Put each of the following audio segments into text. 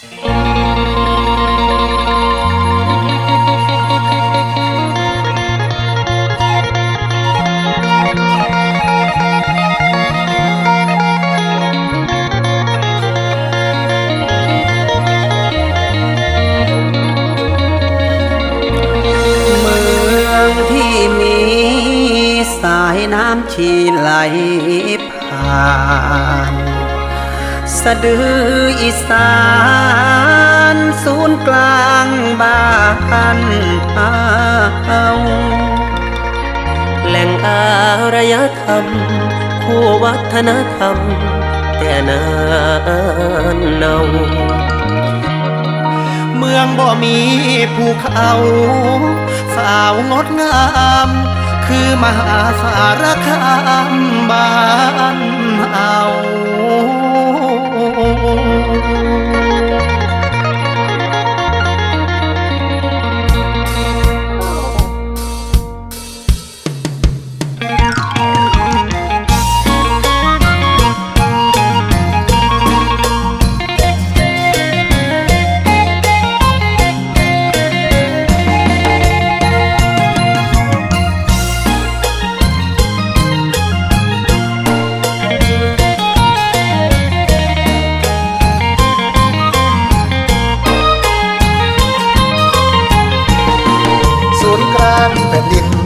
เมืองที่มีสายน้ำชีไหลผ่าน สะดืออีสาน นย์กลางบ้านเฮาแหล่งอารยธรรม คู่วัฒนธรรม แต่นานเนาเมืองบ่มีภูเขาสาวงดงาม คือมหาสารคามบ้าน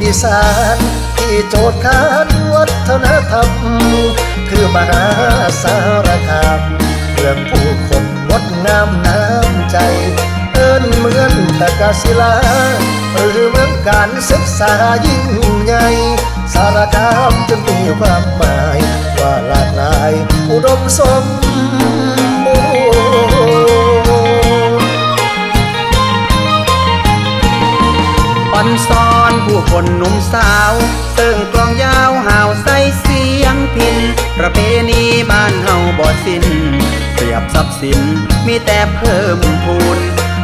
อีสานที่โจทย์ขานวัฒนธรรม คือมหาสารคามเมืองผู้คนงดงามน้ำใจ เอิ้นเหมือนตะกาศิลา หรือเมืองการศึกษายิ่งใหญ่ สารคามจะมีความหมาย ว่าหลากหลายอุดมสม คนหนุ่มสาวเติ่งกลองยาวห่าวใส่เสียงพิน ประเพณีบ้านเฮาบ่สิ้นเปรียบทรัพย์สินมีแต่เพิ่มพูน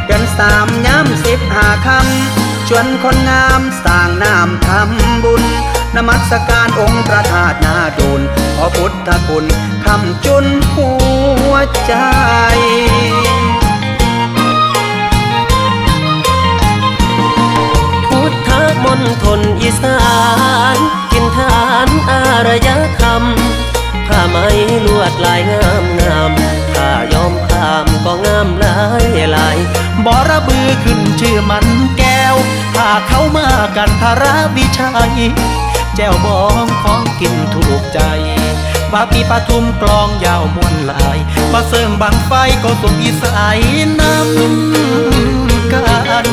เดือนสามย้ำสิบหาคำชวนคนงามสร้างน้ำทำบุญนมัสการองค์พระธาตุนาดูลขอพุทธคุณคำจุนหัวใจ ลวดลายงามงามผ้ายอมขามก็งามหลายหลายบอระบือขึ้นชื่อมันแก้วถ้าเข้ามากันทาราวิชัย แจ้วบองของกินถูกใจว่าปีปทุมกลองยาวมวนหลายมาเสริงบางไฟก็ส่งอีสายน้ำกัน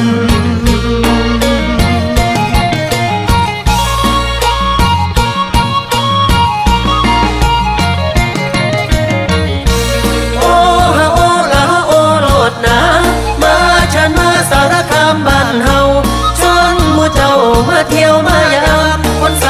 มาฉั